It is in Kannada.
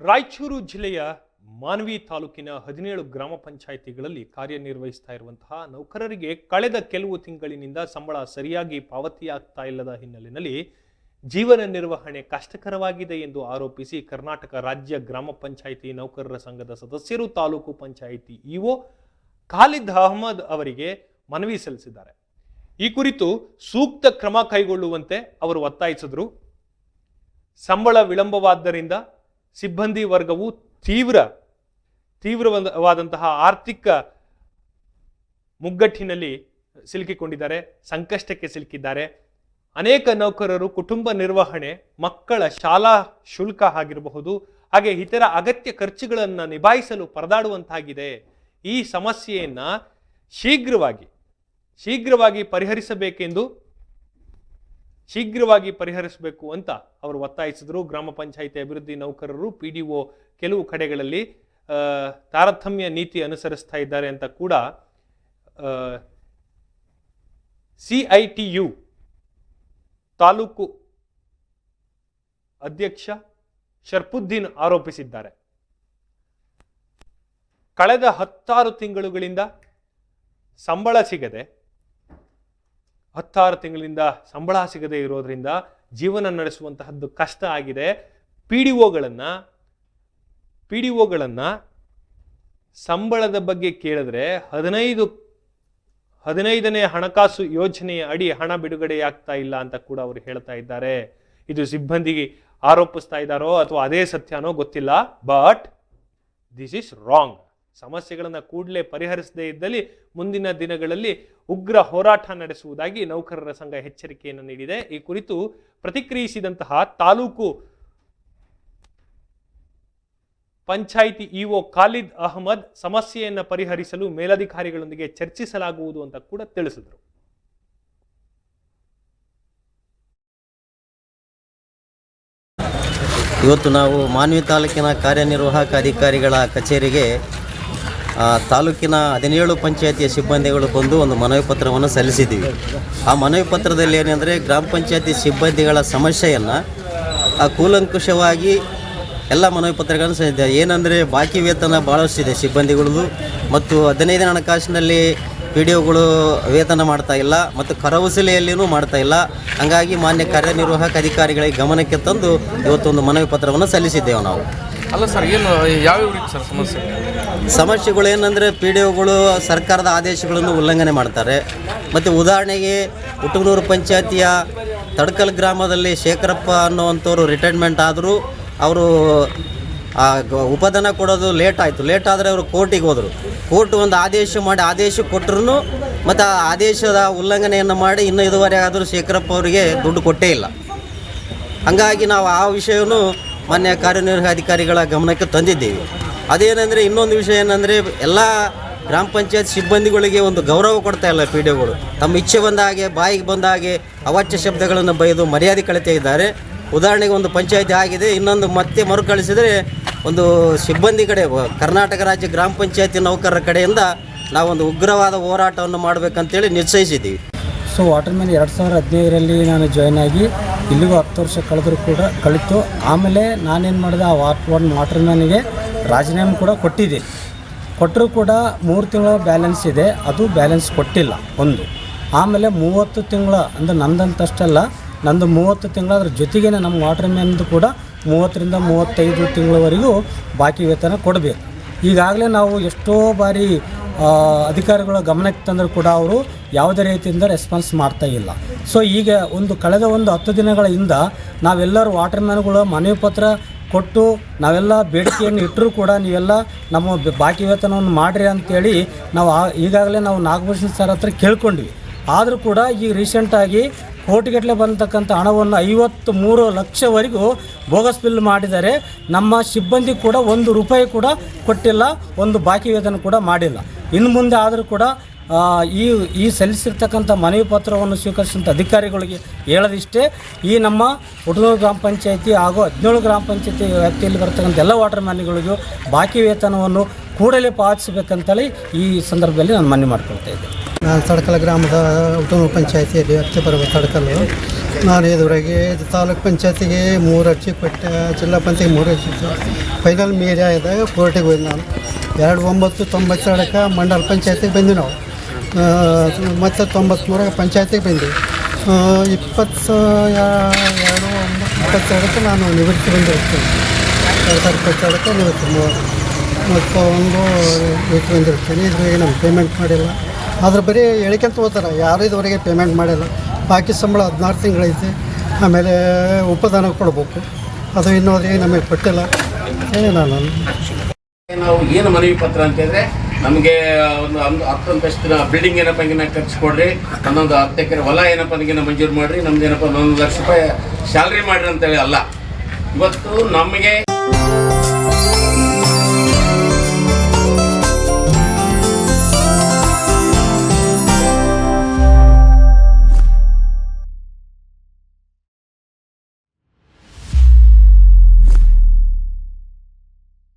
ರಾಯಚೂರು ಜಿಲ್ಲೆಯ ಮಾನ್ವಿ ತಾಲೂಕಿನ ಹದಿನೇಳು ಗ್ರಾಮ ಪಂಚಾಯಿತಿಗಳಲ್ಲಿ ಕಾರ್ಯನಿರ್ವಹಿಸ್ತಾ ಇರುವಂತಹ ನೌಕರರಿಗೆ ಕಳೆದ ಕೆಲವು ತಿಂಗಳಿನಿಂದ ಸಂಬಳ ಸರಿಯಾಗಿ ಪಾವತಿಯಾಗ್ತಾ ಇಲ್ಲದ ಹಿನ್ನೆಲೆಯಲ್ಲಿ ಜೀವನ ನಿರ್ವಹಣೆ ಕಷ್ಟಕರವಾಗಿದೆ ಎಂದು ಆರೋಪಿಸಿ ಕರ್ನಾಟಕ ರಾಜ್ಯ ಗ್ರಾಮ ಪಂಚಾಯಿತಿ ನೌಕರರ ಸಂಘದ ಸದಸ್ಯರು ತಾಲೂಕು ಪಂಚಾಯಿತಿ ಇಒ ಖಾಲಿದ್ ಅಹಮದ್ ಅವರಿಗೆ ಮನವಿ ಸಲ್ಲಿಸಿದ್ದಾರೆ. ಈ ಕುರಿತು ಸೂಕ್ತ ಕ್ರಮ ಕೈಗೊಳ್ಳುವಂತೆ ಅವರು ಒತ್ತಾಯಿಸಿದರು. ಸಂಬಳ ವಿಳಂಬವಾದ್ದರಿಂದ ಸಿಬ್ಬಂದಿ ವರ್ಗವು ತೀವ್ರ, ತೀವ್ರವಾದಂತಹ ಆರ್ಥಿಕ ಮುಗ್ಗಟ್ಟಿನಲ್ಲಿ ಸಿಲುಕಿಕೊಂಡಿದ್ದಾರೆ, ಸಂಕಷ್ಟಕ್ಕೆ ಸಿಲುಕಿದ್ದಾರೆ. ಅನೇಕ ನೌಕರರು, ಕುಟುಂಬ ನಿರ್ವಹಣೆ, ಮಕ್ಕಳ ಶಾಲಾ ಶುಲ್ಕ ಆಗಿರಬಹುದು, ಹಾಗೆ ಇತರ ಅಗತ್ಯ ಖರ್ಚುಗಳನ್ನು ನಿಭಾಯಿಸಲು ಪರದಾಡುವಂತಾಗಿದೆ. ಈ ಸಮಸ್ಯೆಯನ್ನು ಶೀಘ್ರವಾಗಿ ಶೀಘ್ರವಾಗಿ ಪರಿಹರಿಸಬೇಕೆಂದು ಶೀಘ್ರವಾಗಿ ಪರಿಹರಿಸಬೇಕು ಅಂತ ಅವರು ಒತ್ತಾಯಿಸಿದರು. ಗ್ರಾಮ ಪಂಚಾಯಿತಿ ಅಭಿವೃದ್ಧಿ ನೌಕರರು ಪಿ ಡಿ ಒ ಕೆಲವು ಕಡೆಗಳಲ್ಲಿ ತಾರತಮ್ಯ ನೀತಿ ಅನುಸರಿಸ್ತಾ ಇದ್ದಾರೆ ಅಂತ ಕೂಡ C I T U taluk ಅಧ್ಯಕ್ಷ ಶರ್ಪುದ್ದೀನ್ ಆರೋಪಿಸಿದ್ದಾರೆ. ಕಳೆದ ಹತ್ತಾರು ತಿಂಗಳುಗಳಿಂದ ಸಂಬಳ ಸಿಗದೆ ಹತ್ತಾರು ತಿಂಗಳಿಂದ ಸಂಬಳ ಸಿಗದೆ ಇರೋದ್ರಿಂದ ಜೀವನ ನಡೆಸುವಂತಹದ್ದು ಕಷ್ಟ ಆಗಿದೆ. ಪಿ ಡಿ ಒಗಳನ್ನು, ಪಿ ಡಿ ಒಗಳನ್ನು ಸಂಬಳದ ಬಗ್ಗೆ ಕೇಳಿದ್ರೆ ಹದಿನೈದು, ಹದಿನೈದನೇ ಹಣಕಾಸು ಯೋಜನೆಯ ಅಡಿ ಹಣ ಬಿಡುಗಡೆಯಾಗ್ತಾ ಇಲ್ಲ ಅಂತ ಕೂಡ ಅವರು ಹೇಳ್ತಾ ಇದ್ದಾರೆ. ಇದು ಸಿಬ್ಬಂದಿಗೆ ಆರೋಪಿಸ್ತಾ ಇದ್ದಾರೋ ಅಥವಾ ಅದೇ ಸತ್ಯನೋ ಗೊತ್ತಿಲ್ಲ ಬಟ್ ದಿಸ್ ಇಸ್ ರಾಂಗ್ ಸಮಸ್ಯೆಗಳನ್ನು ಕೂಡಲೇ ಪರಿಹರಿಸದೇ ಇದ್ದಲ್ಲಿ ಮುಂದಿನ ದಿನಗಳಲ್ಲಿ ಉಗ್ರ ಹೋರಾಟ ನಡೆಸುವುದಾಗಿ ನೌಕರರ ಸಂಘ ಎಚ್ಚರಿಕೆಯನ್ನು ನೀಡಿದೆ. ಈ ಕುರಿತು ಪ್ರತಿಕ್ರಿಯಿಸಿದಂತಹ ತಾಲೂಕು ಪಂಚಾಯಿತಿ ಇಒ ಖಾಲಿದ್ ಅಹಮದ್ ಸಮಸ್ಯೆಯನ್ನು ಪರಿಹರಿಸಲು ಮೇಲಧಿಕಾರಿಗಳೊಂದಿಗೆ ಚರ್ಚಿಸಲಾಗುವುದು ಅಂತ ಕೂಡ ತಿಳಿಸಿದರು. ಇವತ್ತು ನಾವು ಮಾನ್ವಿ ತಾಲೂಕಿನ ಕಾರ್ಯನಿರ್ವಾಹಕ ಅಧಿಕಾರಿಗಳ ಕಚೇರಿಗೆ ತಾಲೂಕಿನ ಹದಿನೇಳು ಪಂಚಾಯತಿಯ ಸಿಬ್ಬಂದಿಗಳು ಬಂದು ಒಂದು ಮನವಿ ಪತ್ರವನ್ನು ಸಲ್ಲಿಸಿದ್ದೀವಿ. ಆ ಮನವಿ ಪತ್ರದಲ್ಲಿ ಏನೆಂದರೆ ಗ್ರಾಮ ಪಂಚಾಯತಿ ಸಿಬ್ಬಂದಿಗಳ ಸಮಸ್ಯೆಯನ್ನು, ಆ ಕೂಲಂಕುಷವಾಗಿ ಎಲ್ಲ ಮನವಿ ಪತ್ರಗಳನ್ನು ಸಲ್ಲಿಸಿದೆ ಏನಂದರೆ ಬಾಕಿ ವೇತನ ಭಾಳಷ್ಟಿದೆ ಸಿಬ್ಬಂದಿಗಳದು ಮತ್ತು ಹದಿನೈದನೇ ಹಣಕಾಸಿನಲ್ಲಿ ಪಿ ಡಿ ಒಗಳು ವೇತನ ಮಾಡ್ತಾ ಇಲ್ಲ ಮತ್ತು ಕರವಸೂಲಿಯಲ್ಲಿಯೂ ಮಾಡ್ತಾ ಇಲ್ಲ. ಹಂಗಾಗಿ ಮಾನ್ಯ ಕಾರ್ಯನಿರ್ವಾಹಕ ಅಧಿಕಾರಿಗಳಿಗೆ ಗಮನಕ್ಕೆ ತಂದು ಇವತ್ತೊಂದು ಮನವಿ ಪತ್ರವನ್ನು ಸಲ್ಲಿಸಿದ್ದೇವೆ ನಾವು. ಅಲ್ಲ ಸರ್, ಏನು ಯಾವ್ಯಾವ ರೀತಿ ಸರ್ ಸಮಸ್ಯೆ? ಸಮಸ್ಯೆಗಳು ಏನಂದರೆ ಪಿ ಡಿ ಒಗಳು ಸರ್ಕಾರದ ಆದೇಶಗಳನ್ನು ಉಲ್ಲಂಘನೆ ಮಾಡ್ತಾರೆ. ಮತ್ತು ಉದಾಹರಣೆಗೆ ಉಟುಗನೂರು ಪಂಚಾಯತಿಯ ತಡ್ಕಲ್ ಗ್ರಾಮದಲ್ಲಿ ಶೇಖರಪ್ಪ ಅನ್ನುವಂಥವ್ರು ರಿಟೈರ್ಮೆಂಟ್ ಆದರೂ ಅವರು ಉಪಧನ ಕೊಡೋದು ಲೇಟ್ ಆಯಿತು. ಲೇಟ್ ಆದರೆ ಅವರು ಕೋರ್ಟಿಗೆ ಹೋದರು. ಕೋರ್ಟ್ ಒಂದು ಆದೇಶ ಮಾಡಿ, ಆದೇಶ ಕೊಟ್ಟರು ಮತ್ತು ಆ ಆದೇಶದ ಉಲ್ಲಂಘನೆಯನ್ನು ಮಾಡಿ ಇನ್ನೂ ಇದುವರೆಗೆ ಆದರೂ ಶೇಖರಪ್ಪ ಅವರಿಗೆ ದುಡ್ಡು ಕೊಟ್ಟೇ ಇಲ್ಲ. ಹಾಗಾಗಿ ನಾವು ಆ ವಿಷಯವನ್ನು ಮಾನ್ಯ ಕಾರ್ಯನಿರ್ವಾಹಕ ಅಧಿಕಾರಿಗಳ ಗಮನಕ್ಕೆ ತಂದಿದ್ದೇವೆ. ಅದೇನೆಂದರೆ ಇನ್ನೊಂದು ವಿಷಯ ಏನಂದರೆ ಎಲ್ಲ ಗ್ರಾಮ ಪಂಚಾಯತ್ ಸಿಬ್ಬಂದಿಗಳಿಗೆ ಒಂದು ಗೌರವ ಕೊಡ್ತಾ ಇಲ್ಲ ಪಿ ಡಿ ಒಗಳು. ತಮ್ಮ ಇಚ್ಛೆ ಬಂದ ಹಾಗೆ, ಬಾಯಿಗೆ ಬಂದ ಹಾಗೆ ಅವಾಚ್ಯ ಶಬ್ದಗಳನ್ನು ಬೈದು ಮರ್ಯಾದೆ ಕಳಿತಾ ಇದ್ದಾರೆ. ಉದಾಹರಣೆಗೆ ಒಂದು ಪಂಚಾಯತಿ ಆಗಿದೆ, ಇನ್ನೊಂದು ಮತ್ತೆ ಮರುಕಳಿಸಿದರೆ ಒಂದು ಸಿಬ್ಬಂದಿ ಕಡೆ, ಕರ್ನಾಟಕ ರಾಜ್ಯ ಗ್ರಾಮ ಪಂಚಾಯತಿ ನೌಕರರ ಕಡೆಯಿಂದ ನಾವೊಂದು ಉಗ್ರವಾದ ಹೋರಾಟವನ್ನು ಮಾಡಬೇಕಂತೇಳಿ ನಿಶ್ಚಯಿಸಿದ್ದೀವಿ ಸೊ ವಾಟರ್ಮ್ಯಾನ್ ಎರಡು ಸಾವಿರದ ಹದಿನೈದರಲ್ಲಿ ನಾನು ಜಾಯ್ನ್ ಆಗಿ ಇಲ್ಲಿಗೂ ಹತ್ತು ವರ್ಷ ಕಳೆದರೂ ಕೂಡ ಕಳಿತು. ಆಮೇಲೆ ನಾನೇನು ಮಾಡಿದೆ, ಆ ವಾಟ್ ಒನ್ ವಾಟರ್ಮ್ಯಾನಿಗೆ ರಾಜೀನಾಮೆ ಕೂಡ ಕೊಟ್ಟಿದ್ದೆ ಕೊಟ್ಟರೂ ಕೂಡ ಮೂರು ತಿಂಗಳ ಬ್ಯಾಲೆನ್ಸ್ ಇದೆ. ಅದು ಬ್ಯಾಲೆನ್ಸ್ ಕೊಟ್ಟಿಲ್ಲ ಒಂದು. ಆಮೇಲೆ ಮೂವತ್ತು ತಿಂಗಳ, ಅಂದರೆ ನಂದಂತಷ್ಟಲ್ಲ, ನಂದು ಮೂವತ್ತು ತಿಂಗಳ, ಅದ್ರ ಜೊತೆಗೇ ನಮ್ಮ ವಾಟರ್ಮ್ಯಾನ್ದು ಕೂಡ ಮೂವತ್ತರಿಂದ ಮೂವತ್ತೈದು ತಿಂಗಳವರೆಗೂ ಬಾಕಿ ವೇತನ ಕೊಡಬೇಕು. ಈಗಾಗಲೇ ನಾವು ಎಷ್ಟೋ ಬಾರಿ ಅಧಿಕಾರಿಗಳ ಗಮನಕ್ಕೆ ತಂದರೂ ಕೂಡ ಅವರು ಯಾವುದೇ ರೀತಿಯಿಂದ ರೆಸ್ಪಾನ್ಸ್ ಮಾಡ್ತಾ ಇಲ್ಲ. ಸೊ ಈಗ ಒಂದು ಕಳೆದ ಒಂದು ಹತ್ತು ದಿನಗಳ ಹಿಂದ ನಾವೆಲ್ಲರೂ ವಾಟರ್ಮ್ಯಾನ್ಗಳು ಮನವಿ ಪತ್ರ ಕೊಟ್ಟು ನಾವೆಲ್ಲ ಬೇಡಿಕೆಯನ್ನು ಇಟ್ಟರೂ ಕೂಡ ನೀವೆಲ್ಲ ನಮ್ಮ ಬಾಕಿ ವೇತನವನ್ನು ಮಾಡಿರಿ ಅಂತೇಳಿ ನಾವು ಈಗಾಗಲೇ ನಾವು ನಾಗಭೂಷಣ್ ಸರ್ ಹತ್ರ ಕೇಳ್ಕೊಂಡ್ವಿ. ಆದರೂ ಕೂಡ ಈಗ ರೀಸೆಂಟಾಗಿ ಕೋಟಿಗಟ್ಟಲೆ ಬಂದತಕ್ಕಂಥ ಹಣವನ್ನು ಐವತ್ತು ಮೂರು ಲಕ್ಷವರೆಗೂ ಬೋಗಸ್ ಬಿಲ್ ಮಾಡಿದರೆ ನಮ್ಮ ಸಿಬ್ಬಂದಿ ಕೂಡ ಒಂದು ರೂಪಾಯಿ ಕೂಡ ಕೊಟ್ಟಿಲ್ಲ, ಒಂದು ಬಾಕಿ ವೇತನ ಕೂಡ ಮಾಡಿಲ್ಲ. ಇನ್ನು ಮುಂದೆ ಆದರೂ ಕೂಡ ಈ ಈ ಸಲ್ಲಿಸಿರ್ತಕ್ಕಂಥ ಮನವಿ ಪತ್ರವನ್ನು ಸ್ವೀಕರಿಸಿದಂಥ ಅಧಿಕಾರಿಗಳಿಗೆ ಹೇಳದಿಷ್ಟೇ, ಈ ನಮ್ಮ ಹುಟ್ಟನೂರು ಗ್ರಾಮ ಪಂಚಾಯತಿ ಹಾಗೂ ಹದಿನೇಳು ಗ್ರಾಮ ಪಂಚಾಯತಿ ವ್ಯಾಪ್ತಿಯಲ್ಲಿ ಬರ್ತಕ್ಕಂಥ ಎಲ್ಲ ವಾಟರ್ ಮ್ಯಾನ್ಗಳಿಗೂ ಬಾಕಿ ವೇತನವನ್ನು ಕೂಡಲೇ ಪಾವತಿಸಬೇಕಂತೇಳಿ ಈ ಸಂದರ್ಭದಲ್ಲಿ ನಾನು ಮನವಿ ಮಾಡ್ಕೊಳ್ತಾ ಇದ್ದೆ ನಾನು ತಡಕಲ ಗ್ರಾಮದ ಉತ್ತಮ ವ್ಯಾಪ್ತಿ ಬರುವ ತಡಕಲ್ಲು ನಾನು ಇದುವರೆಗೆ ತಾಲೂಕ್ ಪಂಚಾಯತಿಗೆ ಮೂರು ಅರ್ಜಿ ಕೊಟ್ಟೆ, ಜಿಲ್ಲಾ ಪಂಚಾಯತ್ ಮೂರು ಅರ್ಜಿ ಫೈನಲ್ ಮೀಡಿಯಾ ಇದ್ದಾಗ ಕೋರ್ಟಿಗೆ ಹೋಯ್ತು ನಾನು. ಎರಡು ಒಂಬತ್ತು ತೊಂಬತ್ತೆರಡಕ್ಕೆ ಮಂಡಲ ಪಂಚಾಯತಿಗೆ ಬಂದ್ವಿ ನಾವು. ಮತ್ತು ತೊಂಬತ್ತ್ಮೂರಕ್ಕೆ ಪಂಚಾಯತಿಗೆ ಬಂದ್ವಿ. ಇಪ್ಪತ್ತು ಎರಡು ಒಂಬತ್ತು ಇಪ್ಪತ್ತೆರಡಕ್ಕೆ ನಾನು ನಿವೃತ್ತಿ ಬಂದಿರ್ತೇನೆ. ಎರಡು ಸಾವಿರದ ಇಪ್ಪತ್ತೆರಡಕ್ಕೆ ನಿವೃತ್ತಿ. ಮತ್ತು ಒಂದು ನಿವೃತ್ತಿ ಬಂದಿರ್ತೇನೆ ಇದುವರೆಗೆ ನಾನು ಪೇಮೆಂಟ್ ಮಾಡಿಲ್ಲ. ಆದರೆ ಬರೀ ಹೇಳಿಕೆಂತ ಹೋಗ್ತಾರೆ ಯಾರು ಇದುವರೆಗೆ ಪೇಮೆಂಟ್ ಮಾಡಿಲ್ಲ. ಬಾಕಿ ಸಂಬಳ ಹದಿನಾರು ತಿಂಗಳೈತಿ. ಆಮೇಲೆ ಉಪದಾನ ಕೊಡಬೇಕು. ಅದು ಇನ್ನೋದ್ರಿಗೆ ನಮಗೆ ಕೊಟ್ಟಿಲ್ಲ ನಾನು ನಾವು ಏನು ಮನವಿ ಪತ್ರ ಅಂತ ನಮಗೆ ಒಂದು ಒಂದು ಹತ್ತೊಂದಷ್ಟು ಬಿಲ್ಡಿಂಗ್ ಏನಪ್ಪ ಹಿಂಗಿನ ಕಟ್ಸ್ಕೊಡ್ರಿ ಒಂದೊಂದು ಹತ್ತು ಎಕರೆ ಹೊಲ ಏನಪ್ಪ ಹಿಂಗಿನ ಮಂಜೂರು ಮಾಡಿರಿ, ನಮ್ದು ಏನಪ್ಪ ಒಂದೊಂದು ಲಕ್ಷ ರೂಪಾಯಿ ಸ್ಯಾಲ್ರಿ ಮಾಡಿರಿ ಅಂತೇಳಿ ಅಲ್ಲ. ಇವತ್ತು ನಮಗೆ